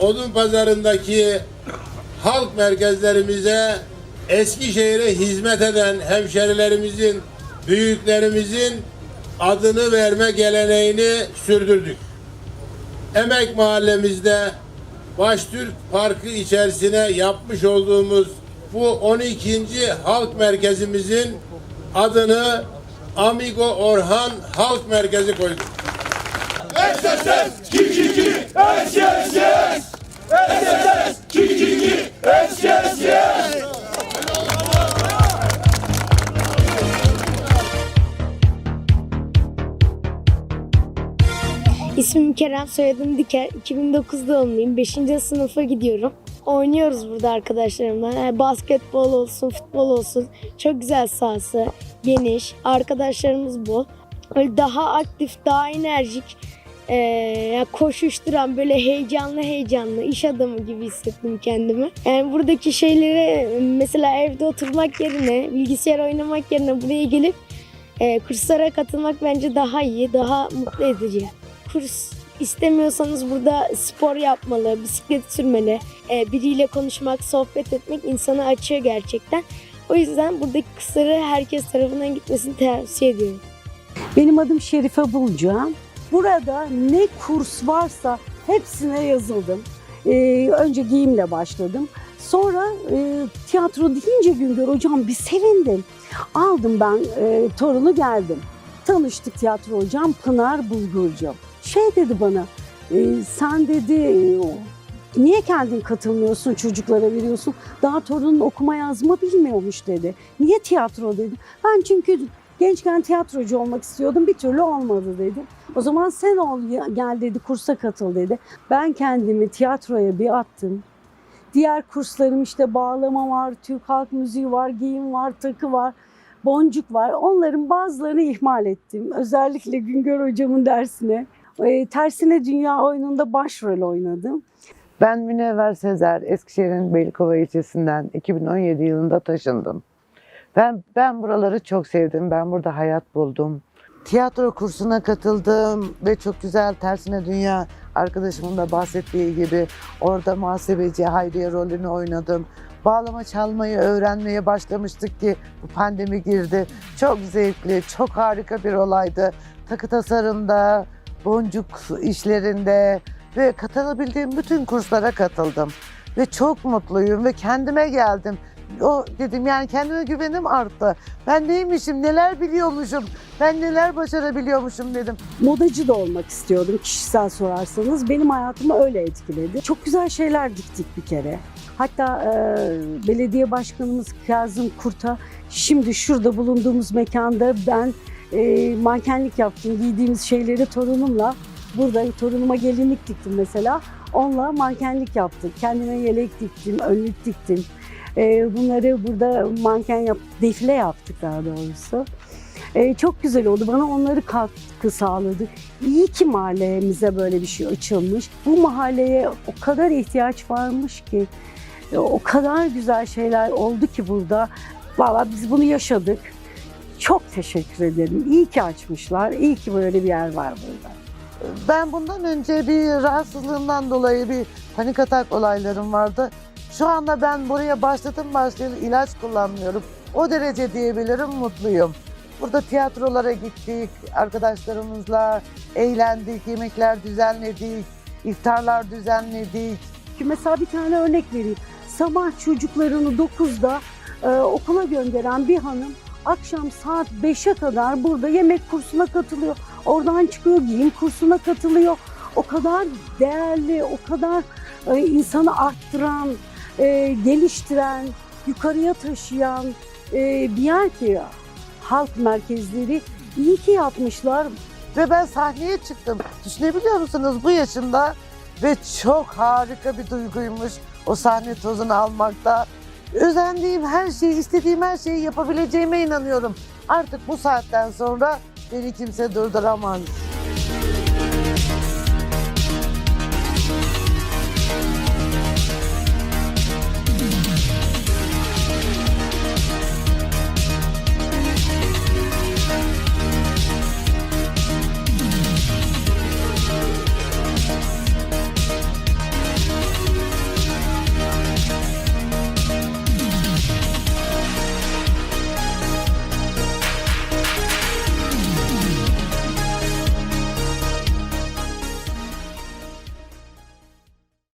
odun pazarındaki halk merkezlerimize Eskişehir'e hizmet eden hemşerilerimizin, büyüklerimizin adını verme geleneğini sürdürdük. Emek Mahallemizde Baştürk Parkı içerisine yapmış olduğumuz bu 12. halk merkezimizin adını Amigo Orhan Halk Merkezi koyduk. 222 SSS SSS 222 SSS İsmim Kerem, soyadım Diker. 2009 doğumluyum. 5. sınıfa gidiyorum. Oynuyoruz burada arkadaşlarımla. Yani basketbol olsun, futbol olsun. Çok güzel sahası, geniş. Arkadaşlarımız bol. Böyle daha aktif, daha enerjik, ya koşuşturan, böyle heyecanlı heyecanlı, iş adamı gibi hissettim kendimi. Yani buradaki şeyleri mesela evde oturmak yerine, bilgisayar oynamak yerine buraya gelip eee, kurslara katılmak bence daha iyi, daha mutlu edici kurs istemiyorsanız burada spor yapmalı, bisiklet sürmeli, e, biriyle konuşmak, sohbet etmek insanı açıyor gerçekten. O yüzden buradaki kursları herkes tarafından gitmesini tavsiye ediyorum. Benim adım Şerife Bulcan. Burada ne kurs varsa hepsine yazıldım. Ee, önce giyimle başladım. Sonra e, tiyatro deyince Güngör hocam bir sevindim. Aldım ben e, torunu geldim. Tanıştık tiyatro hocam Pınar Bulgurcu. Şey dedi bana, e, sen dedi e, niye kendin katılmıyorsun çocuklara veriyorsun? Daha torunun okuma yazma bilmiyormuş dedi. Niye tiyatro dedim. Ben çünkü gençken tiyatrocu olmak istiyordum bir türlü olmadı dedim. O zaman sen ol gel dedi kursa katıl dedi. Ben kendimi tiyatroya bir attım. Diğer kurslarım işte bağlama var, Türk halk müziği var, giyim var, takı var, boncuk var. Onların bazılarını ihmal ettim. Özellikle Güngör hocamın dersine. E, tersine Dünya oyununda başrol oynadım. Ben Münevver Sezer, Eskişehir'in Beylikova ilçesinden 2017 yılında taşındım. Ben ben buraları çok sevdim. Ben burada hayat buldum. Tiyatro kursuna katıldım ve çok güzel Tersine Dünya arkadaşımın da bahsettiği gibi orada muhasebeci Hayriye rolünü oynadım. Bağlama çalmayı öğrenmeye başlamıştık ki bu pandemi girdi. Çok zevkli, çok harika bir olaydı. Takı tasarımda, boncuk işlerinde ve katılabildiğim bütün kurslara katıldım. Ve çok mutluyum ve kendime geldim. O dedim yani kendime güvenim arttı. Ben neymişim, neler biliyormuşum, ben neler başarabiliyormuşum dedim. modacı da olmak istiyordum kişisel sorarsanız. Benim hayatımı öyle etkiledi. Çok güzel şeyler diktik bir kere. Hatta e, belediye başkanımız Kazım Kurt'a şimdi şurada bulunduğumuz mekanda ben e, mankenlik yaptım. Giydiğimiz şeyleri torunumla burada torunuma gelinlik diktim mesela. Onunla mankenlik yaptık. Kendime yelek diktim, önlük diktim. E, bunları burada manken yap, defile yaptık daha doğrusu. Ee, çok güzel oldu. Bana onları katkı sağladı. İyi ki mahallemize böyle bir şey açılmış. Bu mahalleye o kadar ihtiyaç varmış ki. e, O kadar güzel şeyler oldu ki burada. Valla biz bunu yaşadık. Çok teşekkür ederim. İyi ki açmışlar. İyi ki böyle bir yer var burada. Ben bundan önce bir rahatsızlığımdan dolayı bir panik atak olaylarım vardı. Şu anda ben buraya başladım başlayalı ilaç kullanmıyorum. O derece diyebilirim mutluyum. Burada tiyatrolara gittik, arkadaşlarımızla eğlendik, yemekler düzenledik, iftarlar düzenledik. Mesela bir tane örnek vereyim. Sabah çocuklarını 9'da e, okula gönderen bir hanım akşam saat 5'e kadar burada yemek kursuna katılıyor. Oradan çıkıyor giyim kursuna katılıyor. O kadar değerli, o kadar e, insanı arttıran, e, geliştiren, yukarıya taşıyan e, bir ki halk merkezleri iyi ki yapmışlar. Ve ben sahneye çıktım. Düşünebiliyor musunuz bu yaşımda? Ve çok harika bir duyguymuş o sahne tozunu almakta. Özendiğim her şeyi, istediğim her şeyi yapabileceğime inanıyorum. Artık bu saatten sonra beni kimse durduramaz.